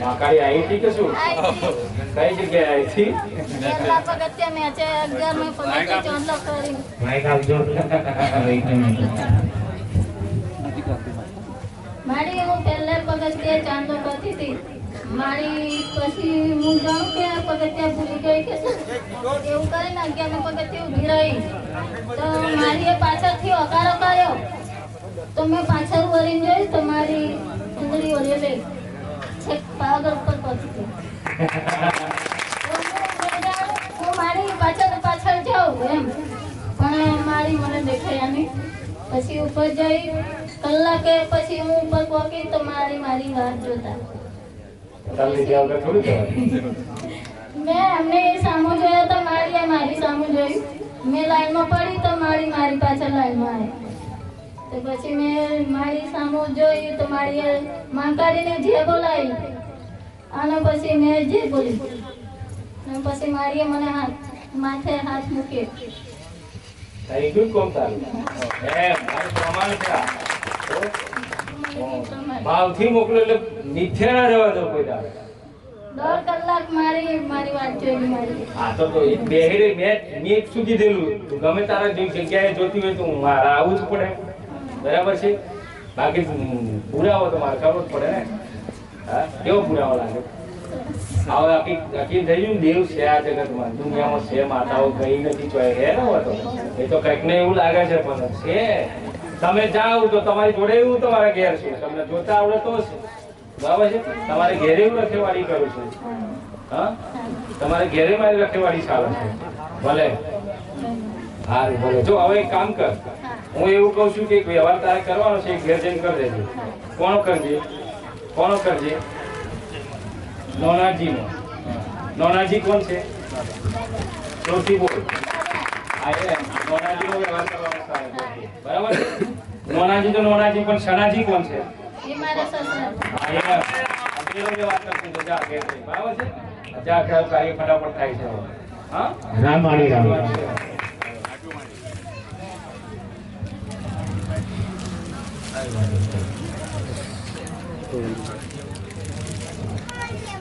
મહાકાળી આવી હતી કે શું? કઈ જગ્યાએ આવી હતી મારી હું પહેલે પગથિયે ચાંદલો કરતી હતી. મારી પછી હું જાઉં કે પગથિયા ભૂલી ગઈ કે એવું કરીને અગિયારમી પગથિયે ઊભી રહી તો મારી પાછળથી હકારો કર્યો. તો મેં પાછળ વળીને જોયું તો મારી ઉંગળી ઓળેલી છેક પાગળ ઉપર પહોંચી ગઈ હું મારી પાછળ પાછળ જાઉં એમ. પણ મારી મને દેખાયા નહીં. પછી ઉપર જઈ કલાકે પછી હું ઉપર પહોંચી તો મારી મારી વાત જોતા. મેં એમને સામો જોયો તો મારી એ મારી સામું જોયું. મેં લાઈનમાં પડી તો મારી મારી પાછળ લાઈનમાં આવી. તો પછી મેં મારી સામું જોયું તો મારી માં કાઢીને જે બોલાવી. અને પછી મેં જે બોલી અને પછી મારીએ મને હાથ માથે હાથ મૂક્યો તારી ગયું કોમ તારું એમ મારું પ્રમાણ છે ભાવથી મોકલો એટલે મિથ્યા ના રહેવા દો કોઈ દાડે. દોઢ કલાક મારી મારી વાત જોઈ મારી. આ તો તો એક મેં મેં એક શું કીધેલું તું ગમે તારા જે જગ્યાએ જોતી હોય તો હું મારે આવવું જ પડે. બરાબર છે? બાકી પુરાવો તો મારે કરવો જ પડે ને. હા? કેવો પુરાવો લાગે હવે આખી થઈ ગયું દેવ છે આ જગતમાં. દુનિયામાં છે, માતાઓ કઈ નથી ચોય હે ને હવે તો એ તો કંઈક ને એવું લાગે છે, પણ છે. તમે જાઓ તો તમારી જોડે એવું તમારા ઘેર છે. તમને જોતા આવડે તો જ. બરાબર છે? તમારે ઘેરે એવું રખેવાળી કરું છું. હા? તમારે ઘેરે મારી રખેવાળી ચાલે છે. ભલે. સારું ભલે. જો, હવે એક કામ કર. હું એવું કહું છું કે વ્યવહાર તારે કરવાનો છે ઘેર જઈને કરી દેજે. કોણ કરજે? કોનો કરજે નોનાજીનો નોનાજી કોણ છે? ચોથી બોલ. નોનાજીનો વ્યવહાર કરવાનો સારો બરાબર? નોનાજી તો નોનાજી પણ શનાજી કોણ છે? હા રામ વાણી રામ છે.